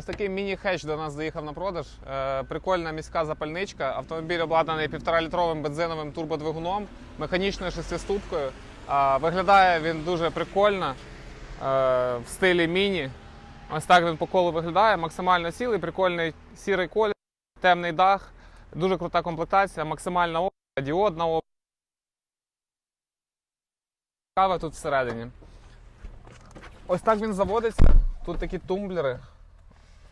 Ось такий міні-хетч до нас заїхав на продаж. Е, прикольна міська запальничка. Автомобіль обладнаний 1,5-літровим бензиновим турбодвигуном, механічною шестиступкою. Виглядає він дуже прикольно е, в стилі міні. Ось так він по колу виглядає. Максимально цілий, прикольний сірий колір, темний дах, дуже крута комплектація, максимальна оптика, діодна оптика. Кава тут всередині. Ось так він заводиться. Тут такі тумблери.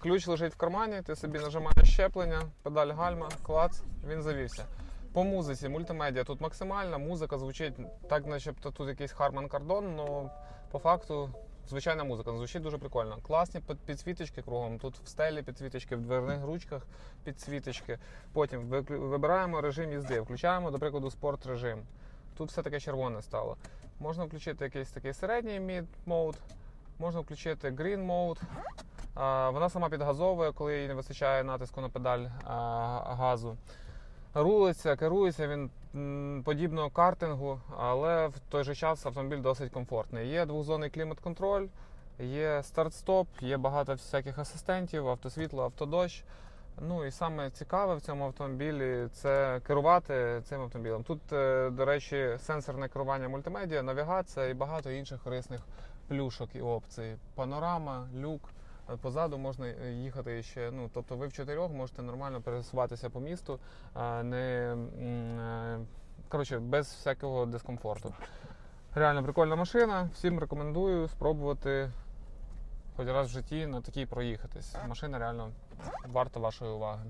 Ключ лежить в кармані, ти собі нажимаєш щеплення, педаль гальма, клац, він завівся. По музиці, мультимедіа тут максимальна, музика звучить так, начебто тут якийсь Harman Kardon, але по факту звичайна музика. Звучить дуже прикольно. Класні підсвіточки кругом. Тут в стелі підсвіточки, в дверних ручках підсвіточки. Потім вибираємо режим їзди, включаємо, до прикладу, спорт режим. Тут все таке червоне стало. Можна включити якийсь такий середній mid mode, можна включити green mode. Вона сама підгазовує, коли їй не вистачає натиску на педаль газу. Рулиться, керується він м, подібного картингу, але в той же час автомобіль досить комфортний. Є двохзонний клімат-контроль, є старт-стоп, є багато всяких асистентів, автосвітло, автодощ. Ну і саме цікаве в цьому автомобілі це керувати цим автомобілем. Тут, е, до речі, сенсорне керування мультимедіа, навігація і багато інших корисних плюшок і опцій. Панорама, люк. Е, Позаду можна е, їхати ще. Ну, тобто ви в чотирьох можете нормально пересуватися по місту, не е, коротше, без всякого дискомфорту. Реально прикольна машина. Всім рекомендую спробувати хоч раз в житті на такій проїхатись. Машина реально варта вашої уваги.